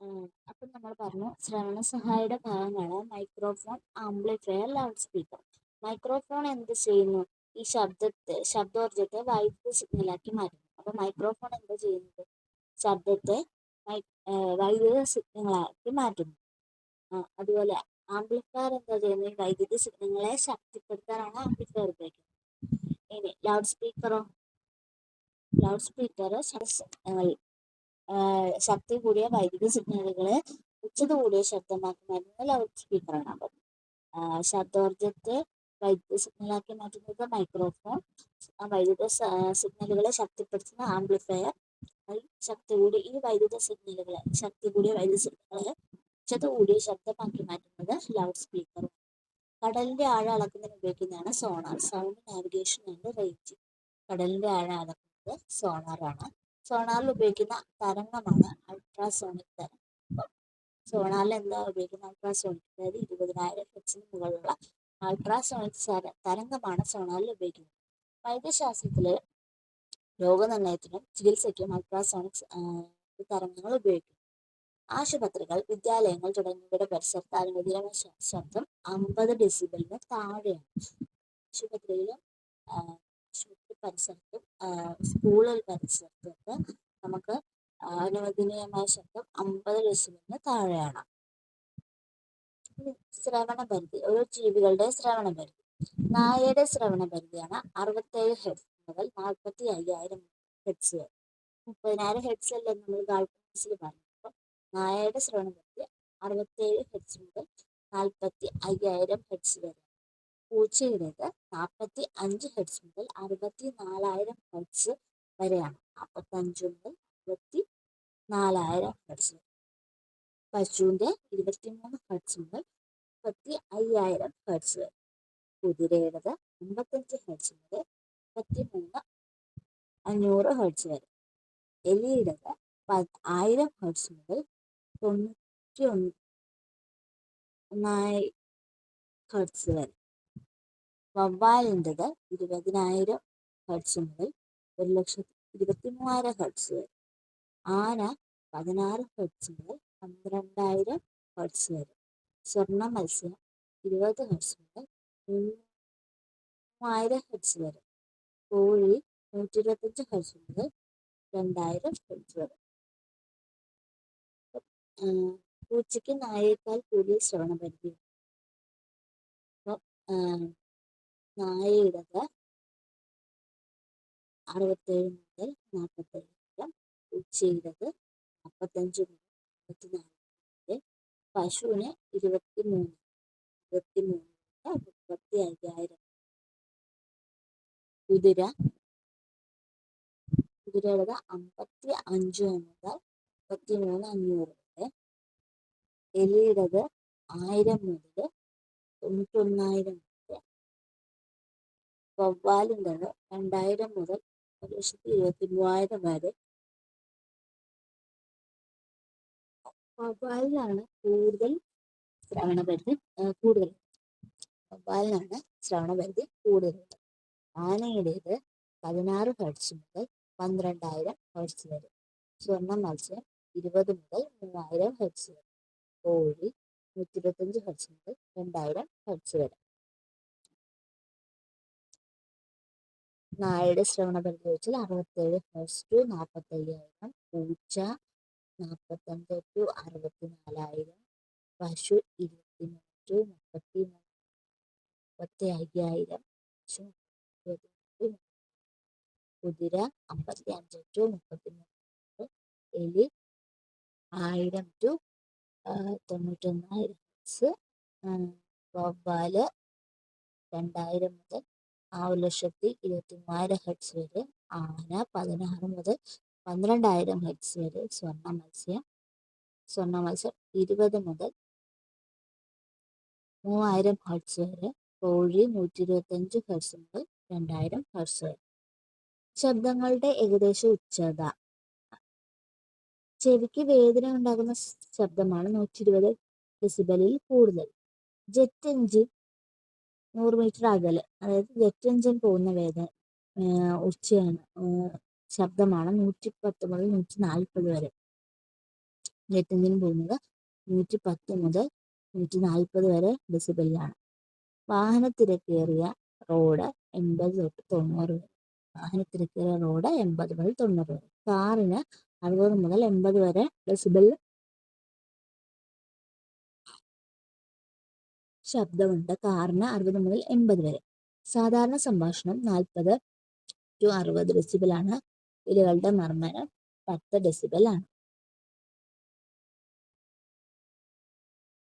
അപ്പം നമ്മൾ പറഞ്ഞു ശ്രവണ സഹായിയുടെ ഭാഗമാണ് microphone amplifier loud speaker. Microphone എന്ത് ചെയ്യുന്നു? ഈ ശബ്ദത്തെ ശബ്ദോർജത്തെ വൈദ്യുത സിഗ്നലാക്കി മാറ്റുന്നു. അപ്പോൾ മൈക്രോഫോൺ എന്താ ചെയ്യുന്നത്? ശബ്ദത്തെ വൈദ്യുത സിഗ്നലാക്കി മാറ്റുന്നു. അതുപോലെ ആംപ്ലിഫയർ എന്താ ചെയ്യുന്നത്? വൈദ്യുത സിഗ്നലുകളെ ശക്തിപ്പെടുത്താനാണ് ആംപ്ലിഫയർ ഉപയോഗിക്കുന്നത്. ഇനി ലൗഡ് സ്പീക്കറോ? ലൗഡ് സ്പീക്കർ ശക്തി കൂടിയ വൈദ്യുത സിഗ്നലുകളെ ഉച്ചത കൂടിയ ശബ്ദമാക്കി മാറ്റുന്ന ലൗഡ് സ്പീക്കറാണ് അപ്പം ശബ്ദോർജത്തെ വൈദ്യുത സിഗ്നലാക്കി മാറ്റുന്നത് മൈക്രോഫോൺ. വൈദ്യുത സിഗ്നലുകളെ ശക്തിപ്പെടുത്തുന്ന ആംപ്ലിഫയർ. ശക്തി കൂടി ഈ വൈദ്യുത സിഗ്നലുകളെ ശക്തി കൂടിയ വൈദ്യുത സിഗ്നലുകളെ ഉച്ചത കൂടിയ ശബ്ദമാക്കി മാറ്റുന്നത് ലൗഡ് സ്പീക്കറും കടലിന്റെ ആഴം അളക്കുന്നതിന് ഉപയോഗിക്കുന്നതാണ് sonar. Sound navigation and range കടലിന്റെ ആഴം അളക്കുന്നത് സോണാറാണ് സോണാറിൽ ഉപയോഗിക്കുന്ന തരംഗമാണ് അൾട്രാസോണിക് തരംഗം സോണാറിൽ എന്താ ഉപയോഗിക്കുന്ന അൾട്രാസോണിക് അതായത് ഇരുപതിനായിരം ഹെർട്സിന് മുകളിലുള്ള അൾട്രാസോണിക് തരംഗമാണ് സോണാറിൽ ഉപയോഗിക്കുന്നത്. വൈദ്യശാസ്ത്രത്തിലെ രോഗനിർണയത്തിനും ചികിത്സയ്ക്കും അൾട്രാസോണിക് തരംഗങ്ങൾ ഉപയോഗിക്കുന്നു. ആശുപത്രികൾ വിദ്യാലയങ്ങൾ തുടങ്ങിയവയുടെ പരിസരത്ത് അനുമതിയായ ശബ്ദം അമ്പത് ഡെസിബലിന് താഴെയാണ്. ആശുപത്രിയിലും ആശുപത്രി പരിസരത്തും സ്കൂളുകൾ പരിസരത്തൊക്കെ നമുക്ക് അനുവദനീയമായ ശബ്ദം അമ്പത് ഡെസിബലിന് താഴെയാണ്. ശ്രവണ പരിധി ഓരോ ജീവികളുടെ ശ്രവണ പരിധി നായയുടെ ശ്രവണ പരിധിയാണ് അറുപത്തേഴ് ഹെഡ്സ് മുതൽ നാൽപ്പത്തി അയ്യായിരം ഹെഡ്സ് വരെ. മുപ്പതിനായിരം ഹെഡ്സ് അല്ലേ നമ്മൾ ഗാൾഫിൽ പറഞ്ഞപ്പോൾ നായയുടെ ശ്രവണ പരിധി അറുപത്തേഴ് ഹെഡ്സ് മുതൽ നാൽപ്പത്തി അയ്യായിരം ഹെഡ്സ് വരെ. പൂച്ചയുടേത് നാൽപ്പത്തി അഞ്ച് ഹെഡ്സ് മുതൽ അറുപത്തി നാലായിരം ഹെഡ്സ് വരെയാണ്. നാൽപ്പത്തഞ്ച് മുതൽ അറുപത്തി നാലായിരം ഹെഡ്സ് വരെ. പശുവിന്റെ ഇരുപത്തിമൂന്ന് ഹെഡ്സ് മുതൽ മുപ്പത്തി അയ്യായിരം ഹെഡ്സ് വരെ. കുതിരയുടേത് അമ്പത്തഞ്ച് ഹെഡ്സ് മുതൽ മുപ്പത്തി മൂന്ന് അഞ്ഞൂറ് ഹെഡ്സ് വരെ. എലിയുടേത് ആയിരം ഹെഡ്സ് മുതൽ തൊണ്ണൂറ്റി ഒന്നായി ഹെഡ്സ് വരെ. വവ്വാലിന്റെത് ഇരുപതിനായിരം ഹെർട്സ് മുതൽ ഒരു ലക്ഷത്തി ഇരുപത്തി മൂവായിരം ഹെർട്സ് വരെ. ആന പതിനാറ് ഹെർട്സ് മുതൽ പന്ത്രണ്ടായിരം ഹെർട്സ് വരെ. സ്വർണ മത്സ്യം ഇരുപത് ഹെർട്സ് മുതൽ മൂവായിരം ഹെർട്സ് വരെ. കോഴി നൂറ്റി ഇരുപത്തഞ്ച് ഹെർട്സ് മുതൽ രണ്ടായിരം ഹെർട്സ് വരെ. പൂച്ചയ്ക്ക് നായേക്കാൾ കൂടുതൽ ശ്രവണപരിധി അപ്പം നായയുടേത് അറുപത്തേഴ് മുതൽ നാൽപ്പത്തേഴ് വരെ പൂച്ചയുടേത് നാൽപ്പത്തഞ്ച് മുതൽ നാൽപ്പത്തിനാല് വരെ പശുവിന് ഇരുപത്തി മൂന്ന് ഇരുപത്തി മൂന്ന് മുതൽ മുപ്പത്തി അയ്യായിരം കുതിര കുതിരയുടേത് അമ്പത്തി അഞ്ച് മുതൽ മുപ്പത്തി മൂന്ന് അഞ്ഞൂറ് വരെ. എലിയുടേത് ആയിരം മുതൽ തൊണ്ണൂറ്റൊന്നായിരം വവ്വാലിന്റെത് രണ്ടായിരം മുതൽ ഒരു ലക്ഷത്തി ഇരുപത്തി മൂവായിരം വരെ. വവ്വാലിനാണ് കൂടുതൽ ശ്രവണപരിധി കൂടുതൽ. വവ്വാലിനാണ് ശ്രവണപരിധി കൂടുതലുള്ളത്. ആനയുടേത് പതിനാറ് ഹെർട്സ് മുതൽ പന്ത്രണ്ടായിരം ഹെർട്സ് വരെ. സ്വർണ മത്സ്യം ഇരുപത് മുതൽ മൂവായിരം ഹെർട്സ് വരെ. കോഴി നൂറ്റി ഇരുപത്തഞ്ച് ഹെർട്സ് മുതൽ രണ്ടായിരം ഹെർട്സ് വരെ. നായയുടെ ശ്രവണപരിധി ചോദിച്ചാൽ അറുപത്തേഴ് പ്ലസ് ടു നാൽപ്പത്തയ്യായിരം പൂച്ച നാൽപ്പത്തഞ്ച് ടു അറുപത്തി നാലായിരം പശു ഇരുപത്തി മൂന്ന് ടു മുപ്പത്തി മുപ്പത്തി അയ്യായിരം പശു കുതിര അമ്പത്തി അഞ്ച് ടു മുപ്പത്തി മൂന്ന് എലി ആയിരം ടു തൊണ്ണൂറ്റൊന്നായിരം വവ്വാൽ രണ്ടായിരം മുതൽ ആ ലക്ഷത്തി ഇരുപത്തി മൂവായിരം ഹെഡ്സ് വരെ ആന പതിനാറ് മുതൽ പന്ത്രണ്ടായിരം ഹെഡ്സ് വരെ സ്വർണ മത്സ്യം സ്വർണ മത്സ്യം ഇരുപത് മുതൽ മൂവായിരം ഹെഡ്സ് വരെ കോഴി നൂറ്റി ഇരുപത്തഞ്ച് ഹെഡ്സ് മുതൽ രണ്ടായിരം ഹെഡ്സ് വരെ. ശബ്ദങ്ങളുടെ ഏകദേശ ഉച്ചത. ചെവിക്ക് വേദന ഉണ്ടാകുന്ന ശബ്ദമാണ് നൂറ്റി ഇരുപത് ഡെസിബലിൽ കൂടുതൽ. ജെറ്റ് എഞ്ചിൻ നൂറ് മീറ്റർ അകലെ. അതായത് ജെറ്റ് എഞ്ചിൻ പോകുന്ന വേഗ ഉച്ചയാണ്. ശബ്ദമാണ് നൂറ്റി പത്ത് മുതൽ നൂറ്റി നാൽപ്പത് വരെ. ജെറ്റ് എഞ്ചിൻ പോകുന്നത് നൂറ്റി പത്ത് മുതൽ നൂറ്റി നാൽപ്പത് വരെ ഡെസിബലിലാണ് വാഹനത്തിരക്കേറിയ റോഡ് എൺപത് തൊട്ട് തൊണ്ണൂറ് വരെ. വാഹനത്തിരക്കേറിയ റോഡ് എൺപത് മുതൽ തൊണ്ണൂറ് വരെ. കാറിന് അറുപത് മുതൽ എൺപത് വരെ ഡെസിബൽ ശബ്ദമുണ്ട്. കാറിന് അറുപത് മുതൽ എൺപത് വരെ. സാധാരണ സംഭാഷണം നാൽപ്പത് ടു അറുപത് ഡെസിബലാണ് ഇലകളുടെ മർമ്മരം പത്ത് ഡെസിബലാണ്